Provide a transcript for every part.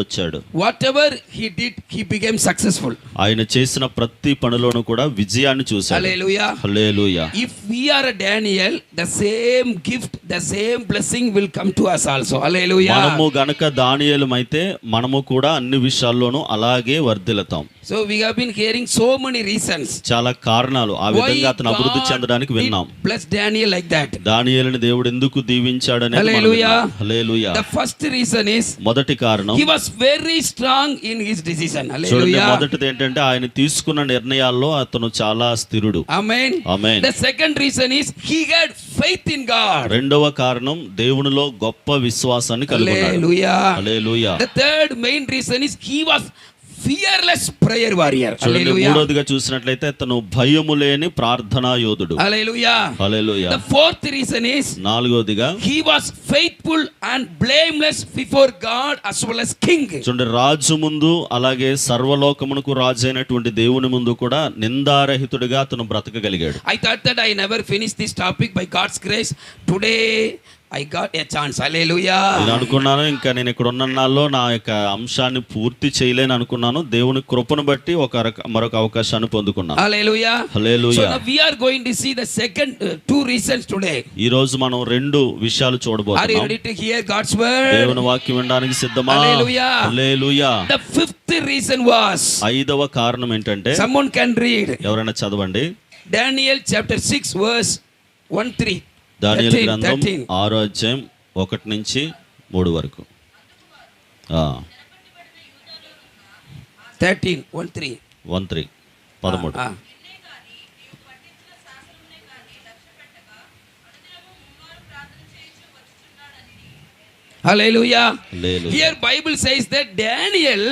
వచ్చాడు. Whatever he did he became successful ఆయన చేసిన ప్రతి పనిలోను కూడా విజయాన్ని చూశాడు. Hallelujah hallelujah if we are Daniel the same gift the same blessing will come to us also hallelujah మనము గనక దానియేలు అయితే మనము కూడా అన్ని విషయాల్లోనూ అలాగే వర్ధిల్లతాం. So we have been hearing so many reasons చాలా కారణాలు ఆ విధంగా అతను అభివృద్ధి చెందడానికి విన్నాం. ప్లస్ డానియల్ లైక్ దట్ దానియేలుని దేవుడు ఎందుకు దీవించాడు అనేది hallelujah hallelujah the first reason is మొదటి కారణం he was very strong in his decision మొదటిది ఏంటంటే ఆయన తీసుకున్న నిర్ణయాల్లో అతను చాలా స్థిరుడు. Amen amen second reason is he had faith in God రెండవ కారణం దేవునిలో గొప్ప విశ్వాసాన్ని కలిగి third main reason is he was fearless prayer warrior చూసినట్లయితే తను భయము లేని ప్రార్థనా యోధుడు. Hallelujah hallelujah the fourth reason is నాలుగోదిగా he was faithful and blameless before God as well as king. చూడండి రాజు ముందు అలాగే సర్వలోకమునకు రాజు అయినటువంటి దేవుని ముందు కూడా నిందారహితుడిగా అతను బ్రతకగలిగాడు. I thought that I never finish this topic by God's grace today I got a chance hallelujah నేను అనుకున్నాను ఇంకా నేను ఇక్కడ ఉన్న నాలో నా యొక్క అంశాన్ని పూర్తి చేయలేని అనుకున్నాను. దేవుని కృపను బట్టి ఒక మరొక అవకాశాన్ని పొందుకున్నాను. Hallelujah hallelujah so we are going to see the second two reasons today ఈ రోజు మనం రెండు విషయాలు చూడబోతున్నాం. Are you ready hear God's word దేవుని వాక్యం వినడానికి సిద్ధమా? Hallelujah hallelujah the fifth reason was ఐదవ కారణం ఏంటంటే సమ్మన్ కెన్ రీడ్ ఎవరైనా చదవండి. డానియల్ చాప్టర్ సిక్స్ వర్స్ 1 3 దానియేలు 13, గ్రంథం 13. ఆరో అధ్యాయం ఒకటి నుంచి మూడు వరకు 13 1 3. వన్ త్రీ పదమూడు Ah, ah. Hallelujah. Hallelujah. Here Bible says that Daniel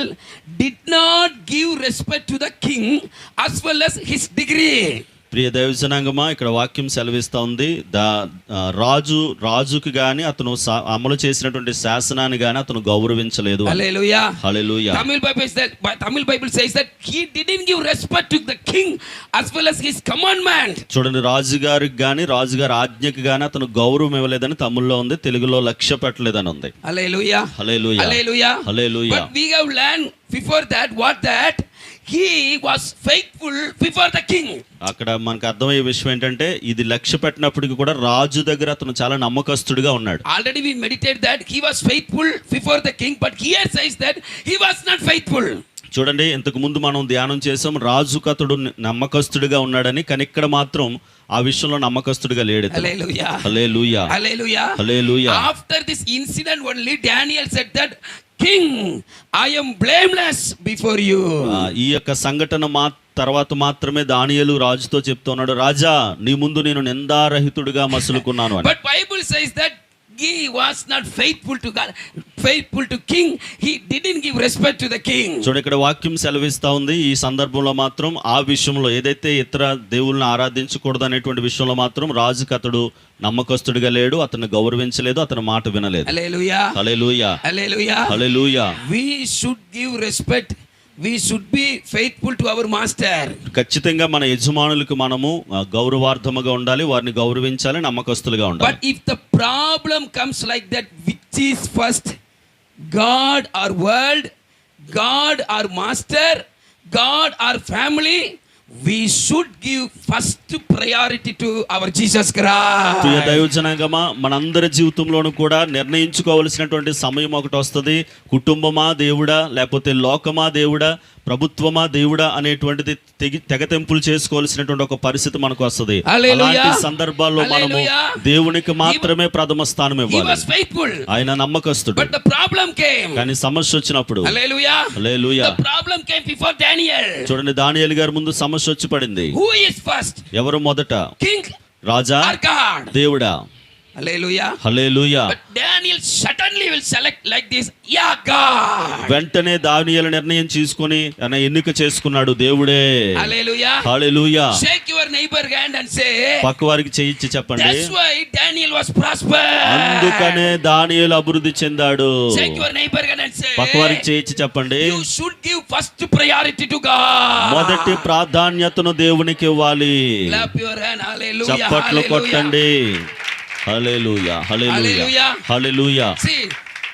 did not give respect to the king as well as his degree. ప్రియ దైవజనాంగమా ఇక్కడ వాక్యం సెలవిస్తూ ఉంది దా రాజు రాజుకి గాని అతను అమలు చేసినటువంటి శాసనాన్ని గాని అతను గౌరవించలేదు Tamil Bible respect the king as well as his commandment చూడండి రాజుగారికి గాని రాజుగారి ఆజ్ఞకి గాని అతను గౌరవం ఇవ్వలేదని తమిళ్ళో ఉంది తెలుగులో లక్ష్య పెట్టలేదని ఉంది. Hallelujah hallelujah hallelujah hallelujah we have learn before that what that he was faithful before the king. అక్కడ మనకు అర్థమయ్యే విషయం ఏంటంటే ఇది లక్ష్య పెట్టినప్పటికీ కూడా రాజు దగ్గర అతను చాలా నమ్మకస్తుడిగా ఉన్నాడు Already we meditated that he was faithful before the king, but here says that he was not faithful. చూడండి ఇంతకు ముందు మనం ధ్యానం చేసాం రాజుకు అతడు నమ్మకస్తుడిగా ఉన్నాడని కానీ ఇక్కడ మాత్రం ఆ విషయంలో నమ్మకస్తుడిగా లేడు ఇతను. Hallelujah. Hallelujah Hallelujah. Hallelujah After this king I'm blameless before you ఈ యొక్క సంఘటన మా తర్వాత మాత్రమే దానియలు రాజుతో చెప్తున్నాడు రాజా నీ ముందు నేను నిందారహితుడిగా మసులుకున్నాను but Bible says that he was not faithful to God Faithful to king. He didn't give respect to the king. చూడండి ఇక్కడ వాక్యం సెలవిస్తా ఉంది ఈ సందర్భంలో మాత్రం ఆ విషయంలో ఏదైతే ఇతర దేవుళ్ళని ఆరాధించకూడదు అనేటువంటి విషయంలో మాత్రం రాజుకి అతడు నమ్మకస్తుడిగా లేడు అతను గౌరవించలేదు అతని మాట వినలేదు Hallelujah. Hallelujah Hallelujah. Hallelujah We should give respect. We should be faithful to our master. ఖచ్చితంగా మన యజమానులకు మనము గౌరవార్థముగా ఉండాలి వారిని గౌరవించాలి నమ్మకస్తులుగా ఉండాలి But if the problem comes like that, which is first, God or world God or master God or family we should give first priority to our Jesus Christ దైవజనాంగమా మనందరి జీవితంలోనూ కూడా నిర్ణయించుకోవలసినటువంటి సమయం ఒకటి వస్తుంది కుటుంబమా దేవుడా లేకపోతే లోకమా దేవుడా ప్రభుత్వమా దేవుడా అనేటువంటిది తెగి తెగతెంపులు చేసుకోవాల్సినటువంటి ఒక పరిస్థితి మనకు వస్తుంది. అలాంటి సందర్భాల్లో మనము. దేవునికి మాత్రమే ప్రథమ స్థానం ఇవ్వాలి. ఆయన నమ్మకస్తుడు. కానీ సమస్య వచ్చినప్పుడు. చూడండి దానియేలు గారి ముందు సమస్య వచ్చి పడింది? ఎవరు మొదట రాజా? దేవుడా వెంటనే దానియలు నిర్ణయం చేసుకుని ఎన్నిక చేసుకున్నాడు దేవుడే. పక్క వారికి చేయించి చెప్పండి. అందుకనే దానియలు అభివృద్ధి చెందాడు. పక్క వారికి చేయించి చెప్పండి. ఫస్ట్ ప్రయారిటీ మొదటి ప్రాధాన్యతను దేవునికి ఇవ్వాలి. చప్పట్లు కొట్టండి. Hallelujah hallelujah hallelujah see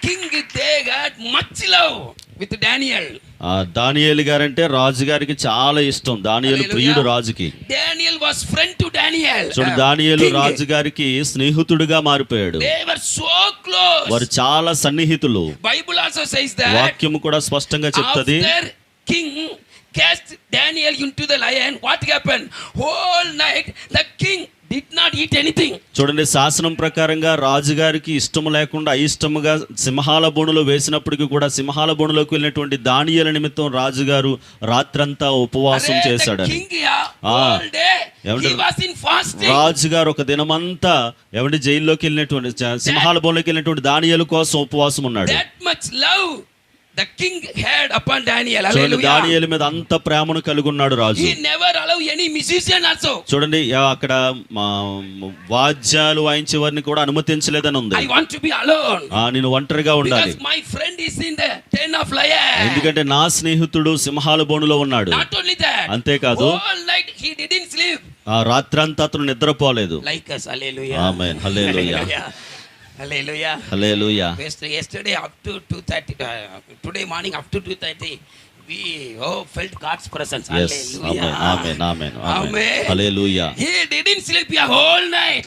king they got much love with Daniel ఆ డానియల్ గారంటే రాజు గారికి చాలా ఇష్టం. డానియల్ ప్రియుడు రాజుకి. Daniel was friend to Daniel చూడు డానియల్ రాజు గారికి స్నేహితుడుగా మారిపోయాడు. దే వారు చాలా సన్నిహితులు. బైబుల్ ఆల్సో సేస్ కూడా స్పష్టంగా చెప్తుంది. King cast Daniel into the lion what happen whole night the king did not eat anything. చూడండి శాసనం ప్రకారంగా రాజుగారికి ఇష్టం లేకుండా అయిష్టముగా సింహాల బోనులో వేసినప్పటికీ కూడా సింహాల బోనులోకి వెళ్ళినటువంటి దానియేల నిమిత్తం రాజుగారు రాత్రంతా ఉపవాసం fasting. రాజుగారు ఒక దినమంతా ఎవరి జైల్లోకి వెళ్ళినటువంటి సింహాల బోన్లోకి వెళ్ళినటువంటి దానియేలు కోసం ఉపవాసం ఉన్నాడు king had upon Daniel alleluia Daniel మీద అంత ప్రేమను కలిగి రాజు. ఎనీ మ్యూజిషియన్ చూడండి అక్కడ వాద్యాలు వాయించే వారిని కూడా అనుమతించలేదని ఉంది. నేను ఒంటరిగా ఉండాలి. మై ఫ్రెండ్ ఎందుకంటే నా స్నేహితుడు సింహాల బోనులో ఉన్నాడు. అంతేకాదు ఆ రాత్రంతా అతను నిద్రపోలేదు. Like us Hallelujah. Hallelujah. yesterday up to 2.30, uh, today morning up to 2.30, we oh felt God's presence. Yes. Amen. Amen. Amen.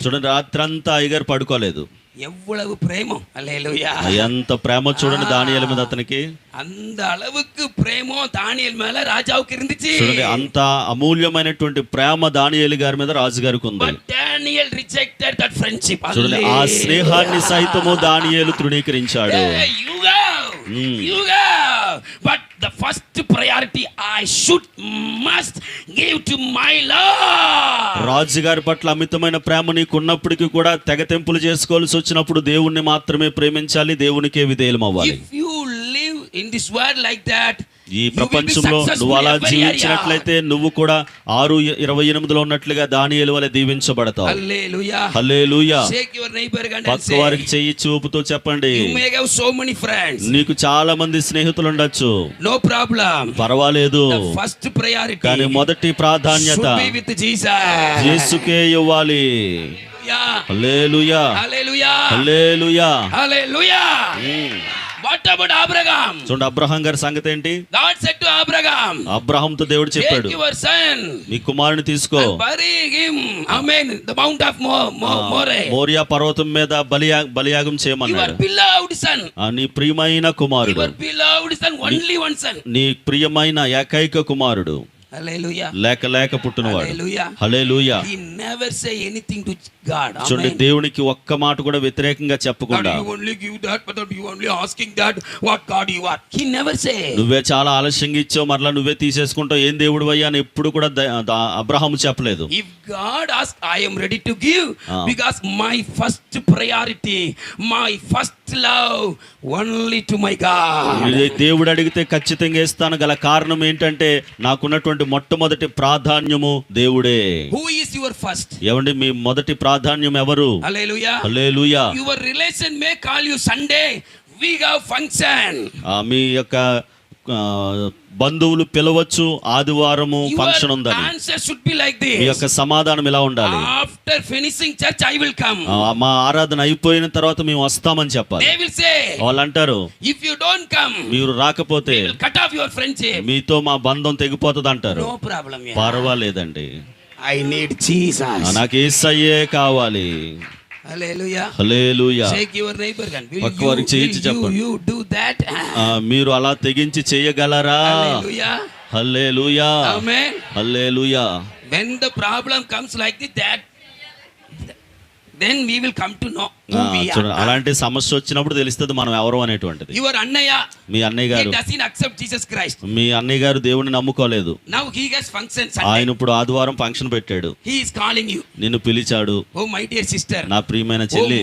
చూడండి రాత్రంతా అయ్యగారు పడుకోలేదు. ఎవ్వளவு ప్రేమ. హల్లెలూయా ఎంత ప్రేమ చూడండి దానియేలు మీద అతనికి. అంత అలవుకు ప్రేమ దానియేలు మీద రాజావుకి ఇరుందిచి చూడండి అంత అమూల్యమైనటువంటి ప్రేమ దానియేలు గారి మీద రాజు గారికి ఉంది దానియేల్ రిజెక్టెడ్ దట్ ఫ్రెండ్షిప్ చూడండి ఆ స్నేహాన్ని సైతము దానియేలు తృణీకరించాడు. You Hmm. Go. But the first priority I should must give to my Lord. రాజుగారి పట్ల అమితమైన ప్రేమ నీకు ఉన్నప్పటికీ కూడా తెగతెంపులు చేసుకోవాల్సి వచ్చినప్పుడు దేవుణ్ణి మాత్రమే ప్రేమించాలి దేవునికే విధేయులం అవ్వాలి If you live in this world like that, ఈ ప్రపంచంలో నువ్వు అలా జీవించినట్లయితే నువ్వు కూడా ఆరు ఇరవై ఎనిమిదిలో ఉన్నట్లుగా దాని వలె దీవించబడతావు. పక్క వారికి చెయ్యి చూపుతో చెప్పండి. నీకు చాలా మంది స్నేహితులు ఉండొచ్చు. నో ప్రాబ్లం పర్వాలేదు. ఫస్ట్ ప్రయారిటీ కానీ మొదటి ప్రాధాన్యత చేసుకే ఇవ్వాలి. Hallelujah hallelujah hallelujah what about Abraham చూడండి అబ్రహాం గారి సంగతి ఏంటి? God said to Abraham Abraham తో దేవుడు చెప్పాడు టేక్ యువర్ సన్ మీ కుమారుని తీసుకో. Bury him amen the mount of more Moriah పర్వతం మీద బలి బలియాగం చేయమన్నాడు. యువర్ బిలావ్డ్ సన్ ఆ నీ ప్రియమైన కుమారుడు. Your beloved son only one son నీ ప్రియమైన ఏకైక కుమారుడు. లేక లేక పుట్టినవాడు. చూడండి దేవునికి ఒక్క మాట కూడా వ్యతిరేకంగా చెప్పకుండా. నువ్వే చాలా ఆలస్యంగా ఇచ్చావు మరలా నువ్వే తీసేసుకుంటావు ఏం దేవుడు అయ్యా అని ఎప్పుడు కూడా అబ్రహం చెప్పలేదు. If God I'm ready to give because my first priority my first దేవుడు అడిగితే ఖచ్చితంగా వేస్తాను. గల కారణం ఏంటంటే నాకున్నటువంటి మొట్టమొదటి ప్రాధాన్యము దేవుడే. హూ ఇస్ యువర్ ఫస్ట్ ఏమండి మీ మొదటి ప్రాధాన్యం ఎవరు? Your relation may call you Sunday we function మీ యొక్క బంధువులు పిలవచ్చు ఆదివారము ఫంక్షన్ ఉందని ఈ యొక్క సమాధానం ఇలా ఉండాలి. After finishing church I will come మా ఆరాధన అయిపోయిన తర్వాత మేము వస్తామని చెప్పాలి. దే వాళ్ళు అంటారు ఇఫ్ యు డోంట్ కమ్ మీరు రాకపోతే కట్ ఆఫ్ యువర్ ఫ్రెండ్షిప్ మీతో మా బంధం తెగిపోతుంది అంటారు. నో పర్వాలేదండి. ఐ నీడ్ జీసస్ నాకు యేసయ్యే కావాలి. చేయించి చెప్పండి. మీరు అలా తెగించి చేయగలరా. Hallelujah Amen. Hallelujah When the problem comes like this, that then we will come to know who ఆ, we చూడండి are. అలాంటి సమస్య వచ్చినప్పుడు తెలుస్తుంది మనం ఎవరు అనేటువంటిది Your Annaya, మీ అన్నయ్య గారు accept Jesus Christ. మీ అన్నయ్య గారు దేవుడిని నమ్ముకోలేదు Now he has function ఆయన. ఇప్పుడు ఆదివారం ఫంక్షన్ పెట్టాడు He is calling you. నిన్ను పిలిచాడు Oh, my dear sister. నా ప్రియమైన Oh, చెల్లి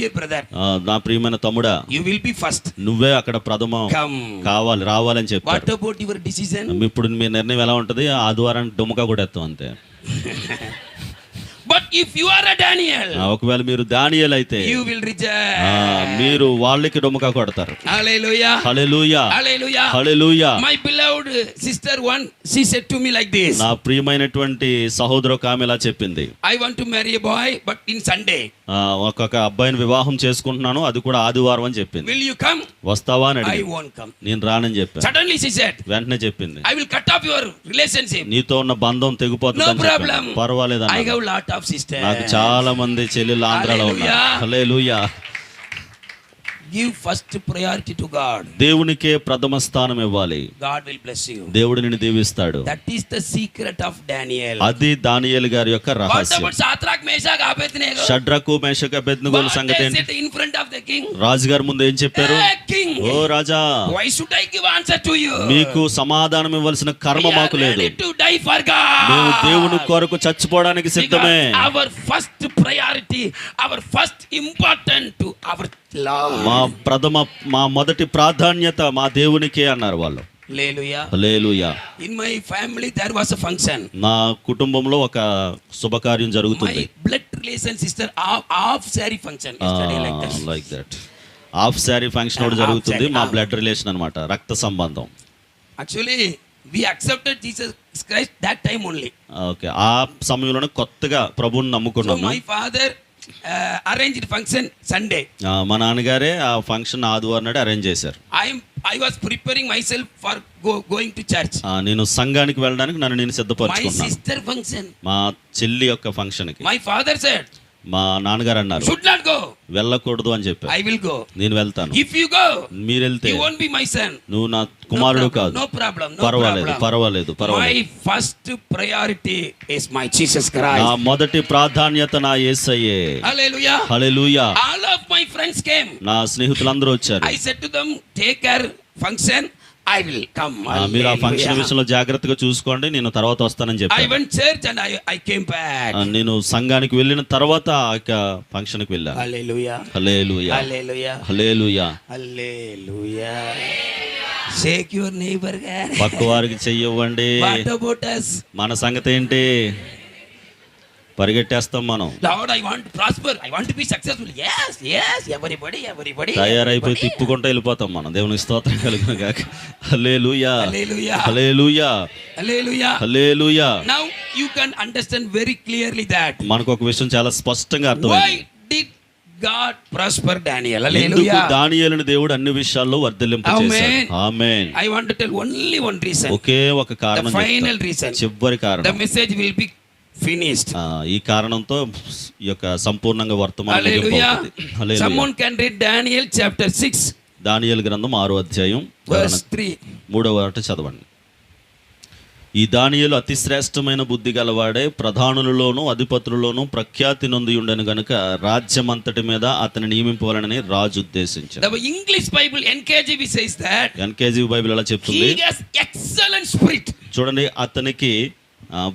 dear brother. ఆ, నా ప్రియమైన తమ్ముడా You will be first. నువ్వే అక్కడ ప్రథమ. కావాలి రావాలని చెప్పారు What about your decision? ఇప్పుడు మీ నిర్ణయం ఎలా ఉంటది ఆదివారం డుమ్మక కూడా ఎత్తాం అంతే but if you are a Daniel ఒకవేళ మీరు డానియల్ అయితే యు విల్ రిజెక్ట్ మీరు వాళ్ళకి డొమక కొడతారు. Hallelujah hallelujah hallelujah hallelujah my beloved sister one she said to me like this నా ప్రియమైనటువంటి సహోదరు కామె చెప్పింది. I want to marry a boy but in Sunday ఒక అబ్బాయిని వివాహం చేసుకుంటున్నాను అది కూడా ఆదివారం అని చెప్పింది. విల్ యు కమ్ వస్తావా అని ఐ వాంట్ కమ్ నేను రానని చెప్పాను. సడన్లీ షీ సెడ్ వెంటనే చెప్పింది. I will cut off your relationship నీతో ఉన్న బంధం తెగిపోతుంది నో ప్రాబ్లం పర్వాలేదు I have lot of sisters. నాకు చాలా మంది చెల్లెళ్ళు ఆంధ్రాలో ఉన్నారు. Hallelujah give first priority to God దేవునికే ప్రథమ స్థానం ఇవ్వాలి. గాడ్ విల్ బ్లెస్ యు దేవుడు నిన్ను దీవిస్తాడు. That is the secret of Daniel అది దానియేల్ గారి యొక్క రహస్యం. What about Shadrach Meshach Abednego షడ్రకు Meshach Abednego సంగతి ఏంటి in front of the king రాజు గారి ముందు ఏం చెప్పారు? King oh Raja. Why should I give answer to you మీకు సమాధానం ఇవ్వాల్సిన కర్మ మాకు లేదు. టు డై ఫర్ గాడ్ మేము దేవుని కొరకు చచ్చిపోవడానికి సిద్ధమే. Our first priority our first important our మా ప్రథమ మా మొదటి ప్రాధాన్యత మా దేవునికే అన్నారు వాళ్ళు. In my family there was function నా కుటుంబంలో ఒక శుభకార్యం జరుగుతుంది. Blood relation sister half sari function like that half sari function కూడా జరుగుతుంది మా బ్లడ్ రిలేషన్ అనమాట రక్త సంబంధం. Actually we accepted Jesus Christ that time only okay ఆ సమయంలోనే కొత్తగా ప్రభుని నమ్ముకున్నాం my father arranged function Sunday మా నాన్నగారే ఆ ఫంక్షన్ ఆదివారం అరేంజ్ చేశారు. I was preparing my for going నేను సంఘానికి వెళ్ళడానికి నన్ను నేను సిద్ధపరచుకున్నాను. సిస్టర్ ఫంక్షన్ మా చెల్లి యొక్క ఫంక్షన్కి. మై ఫాదర్ సెడ్ మా నాన్నగారు అన్నారు. షుడ్ వెళ్ళకూడదు అని చెప్పి ఐ విల్ గో నేను వెళ్తాను. ఇఫ్ యు గో మీరు వెళ్తే you won't be my son నువ్వు నా కుమారుడు కాదు. నో ప్రాబ్లం పర్వాలేదు పర్వాలేదు పర్వాలేదు. My first priority is my Jesus Christ నా మొదటి ప్రాధాన్యత నా యేసయ్యే hallelujah hallelujah all of my friends came నా స్నేహితులందరూ వచ్చారు. I said to them take care function I will come మీరు ఆ ఫంక్షన్ విషయంలో జాగ్రత్తగా చూసుకోండి. నేను తర్వాత వస్తానని చెప్పి I went church and I I came back నేను సంఘానికి వెళ్ళిన తర్వాత ఆ ఫంక్షన్కి వెళ్ళా. Hallelujah hallelujah hallelujah hallelujah hallelujah సేక్యూర్ నేబర్గా పక్కవారికి చెయ్యవ్వండి. వాట్ అబౌట్ us మన సంగతి ఏంటి పరిగెట్టేస్తాం మనం want to prosper. I want to be successful. Yes, yes. Everybody, everybody. తయారైపోయి. తిప్పుకుంటూ వెళ్ళిపోతాం మనం దేవునికి స్తోత్రం కలుగును గాక hallelujah Hallelujah. Hallelujah Hallelujah. Hallelujah Now you can understand very clearly that మనకు ఒక విషయం చాలా స్పష్టంగా అర్థమైంది did God prosper Daniel? ఎందుకు Hallelujah. దానియేలుని దేవుడు అన్ని విషయాల్లో Amen. Amen I want to tell only one reason. ఒకే ఒక కారణం చెప్తా. reason. చివరి కారణం message will be finished. ఆ, ఈ కారణంతో ఈ యొక్క సంపూర్ణంగా వర్తమానం. Someone can read Daniel chapter 6, దానియేలు గ్రంథం ఆరో అధ్యాయం verse 3. మూడవ అట చదవండి. ఈ దానియేలు అతి శ్రేష్టమైన బుద్ధి గలవాడే ప్రధానులలోను అధిపతులలోను ప్రఖ్యాతి నొంది ఉండను గనుక రాజ్యమంతటి మీద అతని నియమింపవాలని రాజు ఉద్దేశించాడు. The English Bible NKJV says that NKJ Bible ఎలా చెప్తుంది? excellent spirit. చూడండి అతనికి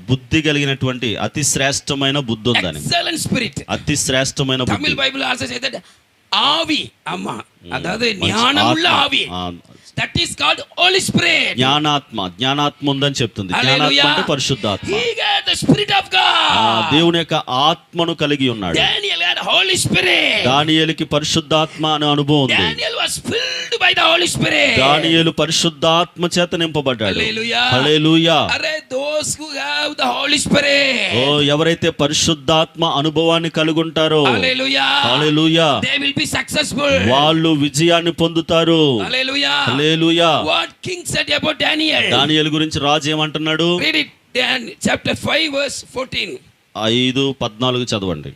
బుద్ధి కలిగినటువంటి అతి శ్రేష్టమైన బుద్ధి ఉందని. స్పిరిట్ అతి శ్రేష్టమైన తమిళ్ బైబిల్ ఆన్సర్ అయితే ఆవి అమ్మా అదే జ్ఞానముల ఆవి that is called Holy Spirit జ్ఞానాత్మ జ్ఞానాత్మ ఉందని చెప్తుంది. జ్ఞానాత్మ అంటే పరిశుద్ధాత్మ. ద స్పిరిట్ ఆఫ్ గాడ్ దేవుని యొక్క ఆత్మను కలిగి ఉన్నాడు. డానియల్ హోలీ స్పిరిట్ దానియేలుకి పరిశుద్ధాత్మ అనే అనుభవం ఉంది. Was filled by the Holy Spirit దానియేలు పరిశుద్ధాత్మ చేత నింపబడ్డాడు. Hallelujah. Hallelujah are those who have the Holy Spirit ఓ ఎవరైతే పరిశుద్ధాత్మ అనుభవాన్ని కలిగి ఉంటారో hallelujah hallelujah they will be successful వాళ్ళు విజయాన్ని పొందుతారు. Hallelujah hallelujah what king said about Daniel దానియేలు గురించి రాజు ఏమంటున్నాడు? రీడ్ ఇట్ chapter 5 verse 14 ఐదు పద్నాలుగు చదవండి.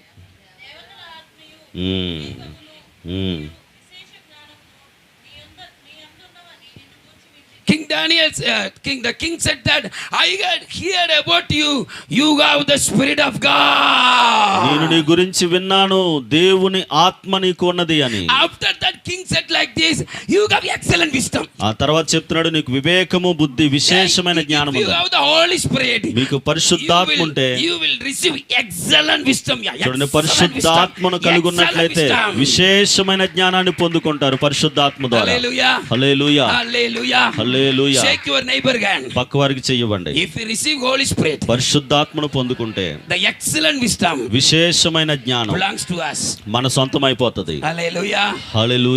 King Daniel, uh, King, the king said that I had heard about you. You have the spirit of నేను God. నీ గురించి విన్నాను దేవుని ఆత్మ నీకు ఉన్నది అని king said like this, you have excellent wisdom. ఆ తర్వాత చెప్తున్నాడు నీకు వివేకము బుద్ధి విశేషమైన జ్ఞానం you ఉంది have the Holy Spirit, you పరిశుద్ధాత్మ ఉంటే you will receive excellent wisdom. చూడండి పరిశుద్ధాత్మను. కలిగి ఉన్నట్లయితే. విశేషమైన జ్ఞానాన్ని పొందుకుంటారు పరిశుద్ధాత్మ ద్వారా Hallelujah. Hallelujah Hallelujah. Hallelujah Shake your neighbor hand. పక్క వారికి చెయ్యవండి If you receive Holy Spirit, పరిశుద్ధాత్మను పొందుకుంటే the excellent wisdom విశేషమైన జ్ఞానం belongs to us. మన సొంతం అయిపోతుంది Hallelujah. Hallelujah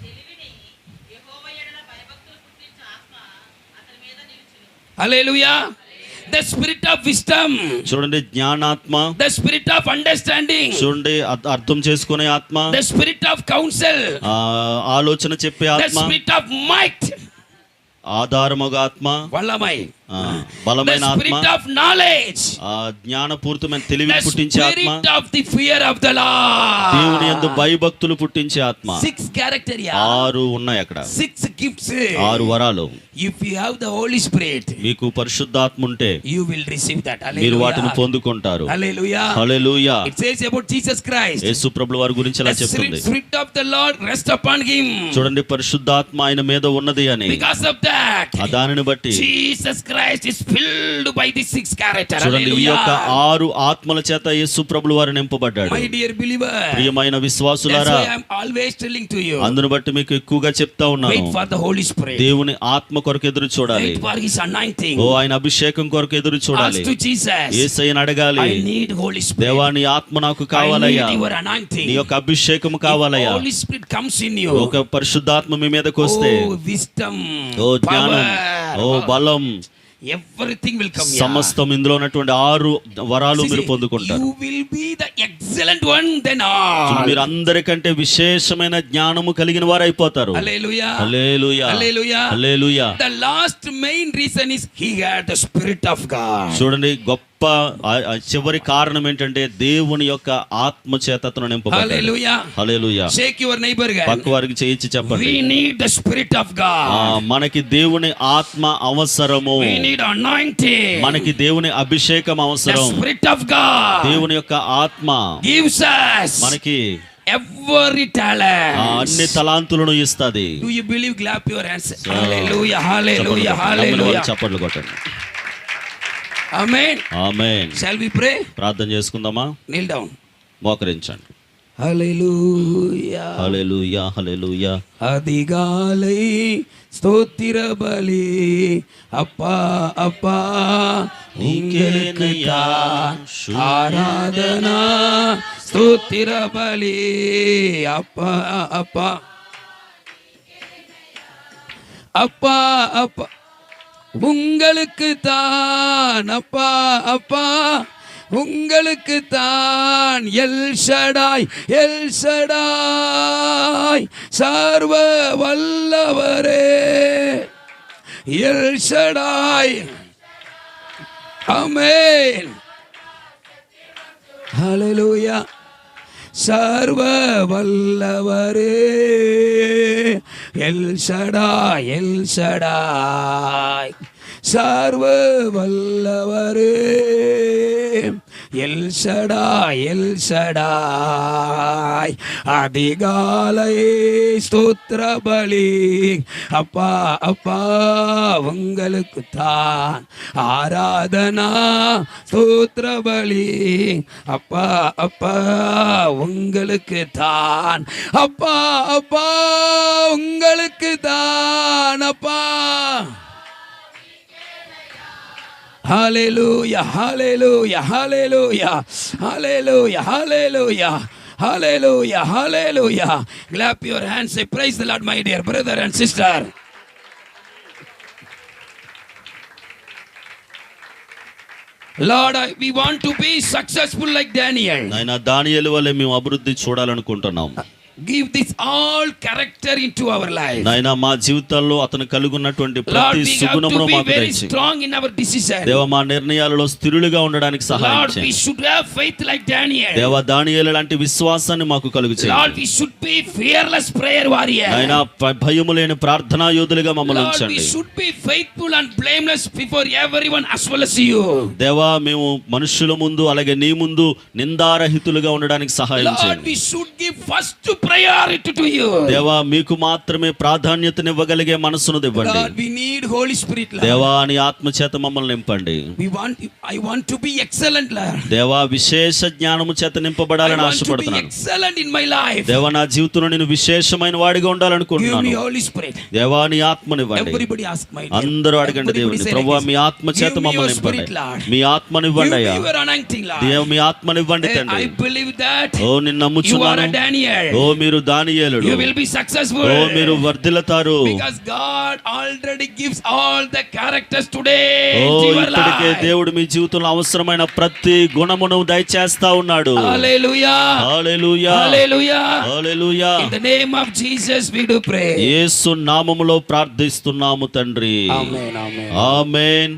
hallelujah the spirit of wisdom చూడండి జ్ఞానాత్మ. ద స్పిరిట్ ఆఫ్ అండర్స్టాండింగ్ చూడండి అర్థం చేసుకునే ఆత్మ. ద స్పిరిట్ ఆఫ్ కౌన్సిల్ ఆలోచన చెప్పే స్పిరిట్ ఆఫ్ మైట్ ఆధారముగా బలమై బలమైన ఆత్మ నాలెడ్జ్ తెలివి పుట్టించే ఆత్మ of the fear of the భయభక్తులు పుట్టించే ఆత్మ. సిక్స్ క్యారెక్టర్ ఆరు ఉన్నాయి అక్కడ. సిక్స్ గిఫ్ట్స్ ఆరు వరాలు. If you have the Holy Spirit మీకు పరిశుద్ధాత్మ ఉంటే యు విల్ రిసీవ్ దట్ మీరు వాటిని పొందుకుంటారు. హల్లెలూయా హల్లెలూయా ఇట్ సేస్ వారి గురించి అలా చెప్తుంది? స్పిరిట్ ఆఫ్ ద లార్డ్ చూడండి పరిశుద్ధాత్మ ఆయన మీద ఉన్నది అని. That, దానిని బట్టి Jesus Christ is filled by the six character. చూడండి ఈ యొక్క. ఆరు ఆత్మల చేత యేసు ప్రభుల వారు నింపబడ్డాడు My dear believer, ప్రియమైన విశ్వాసులారా to you, అందును బట్టి మీకు ఎక్కువగా చెప్తా ఉన్నాను wait for the Holy Spirit. దేవుని ఆత్మ కొరకు ఎదురు చూడాలి. ఓ ఆయన అభిషేకం కొరకు ఎదురు చూడాలి Ask to Jesus. ఏసయ్యని అడగాలి I need Holy Spirit. దేవా నీ ఆత్మ నాకు I కావాలయ్యా. నీ యొక్క అభిషేకం కావాలయ్యా. ఒక పరిశుద్ధాత్మ మీ మీదకి వస్తే Oh. ఓ జ్ఞానం. ఓ బలం. ఎవ్రీథింగ్ విల్ కమ్ సమస్తం ఇందులో ఉన్నటువంటి ఆరు వరాలు మీరు పొందుకుంటారు. You will be the excellent one then all మీరు అందరికంటే విశేషమైన జ్ఞానము కలిగిన వారు అయిపోతారు hallelujah hallelujah hallelujah hallelujah the last main reason is he had the spirit of God చూడండి గొప్ప గొప్ప చివరి కారణం ఏంటంటే దేవుని యొక్క ఆత్మ చేతను నింపవారికి చేయించి చెప్పండి. మనకి దేవుని ఆత్మ అవసరము. మనకి దేవుని అభిషేకం అవసరం. స్పిరిట్ ఆఫ్గా దేవుని యొక్క ఆత్మ మనకి ఎవరి టాలెంట్ అన్ని తలాంతులను ఇస్తుంది. You believe clap your hands కొట్టండి. Amen amen shall we pray ప్రార్థన చేసుకుందామా? నీల్ డౌన్ మోకరించండి. హల్లెలూయా హల్లెలూయా హల్లెలూయా అదిగాలై స్తోత్ర బలి అప్పా అప్పా నీకేనయ్యా ఆరాధనా స్తోత్ర బలి అప్పా అప్పా అప్పా అప్పా உங்களுக்கு தான் அப்பா அப்பா. உங்களுக்கு தான் எல் சடாய் எல் சடாய் சர்வ வல்லவரே. எல் சடாய் அமேன் ஹalleluya. சர்வ வல்லவரே. எல் ஷடாய் எல் சடாய் சர்வ வல்லவரே. எல் ஷடாய் எல் அதிகாலை ஸ்தோத்திர பலி. அப்பா அப்பா உங்களுக்கு தான். ஆராதனா ஸ்தோத்திர பலி. அப்பா அப்பா உங்களுக்கு தான். அப்பா அப்பா உங்களுக்கு தான். அப்பா. Hallelujah hallelujah hallelujah hallelujah hallelujah hallelujah hallelujah clap your hands a praise the Lord my dear brother and sister Lord we want to be successful like Daniel నైనా డానియల్ వలే మేము అభివృద్ధి చూడాలనుకుంటున్నాం. Give this all character in to our life నాయన మా జీవితాల్లో అతను కలుగున్నటువంటి ప్రతి సుగుణమును మాకు దయచేయి. స్ట్రాంగ్ ఇన్ అవర్ డిసిషన్ దేవా మా నిర్ణయాలలో స్థిరులుగా ఉండడానికి సహాయం చేయండి Lord we should have faith like దానియేలు దేవా దానియేలు లాంటి విశ్వాసాన్ని మాకు కలుగు చేయండి Lord we should be fearless prayer warrior నాయన భయము లేని ప్రార్థనా యోధులుగా మమ్మల్ని ఉంచండి. Lord we should be faithful and blameless before everyone as well as you. దేవా మేము మనుషుల ముందు అలాగే నీ ముందు నిందారహితులుగా ఉండడానికి సహాయం చేయండి. Lord we should give first మీకు మాత్రమే ప్రాధాన్యతనివ్వగలిగే మనసును ఇవ్వండి. గాడ్ వి నీడ్ ఆత్మ చేత మమ్మల్ని నింపండి. దేవా విశేష జ్ఞానము చేత నింపబడాలని ఆశపడుతున్నాను. దేవా నా జీవితంలో నేను విశేషమైన వాడిగా ఉండాలనుకుంటున్నాను. గివ్ మీ హోలీ స్పిరిట్ దేవా నీ ఆత్మనివ్వండి. అందరూ అడగండి దేవుని ప్రభువా మీ ఆత్మ చేత మమ్మల్ని మీ ఆత్మను అయ్యా. మీ ఆత్మను తండ్రి. ఓ నిన్ను నమ్ముచున్నాను. ఓ మీరు దానియేలుడు. యు విల్ బి సక్సెస్ఫుల్ ఓ మీరు వర్ధిల్లుతారు. Because God already gives all the characters today ఓ ఇక్కడికే దేవుడు మీ జీవితంలో అవసరమైన ప్రతి గుణమును దయచేస్తా ఉన్నాడు. Hallelujah hallelujah hallelujah hallelujah in the name of Jesus we do pray యేసు నామములో ప్రార్థిస్తున్నాము తండ్రి ఆమేన్ ఆమేన్ ఆమేన్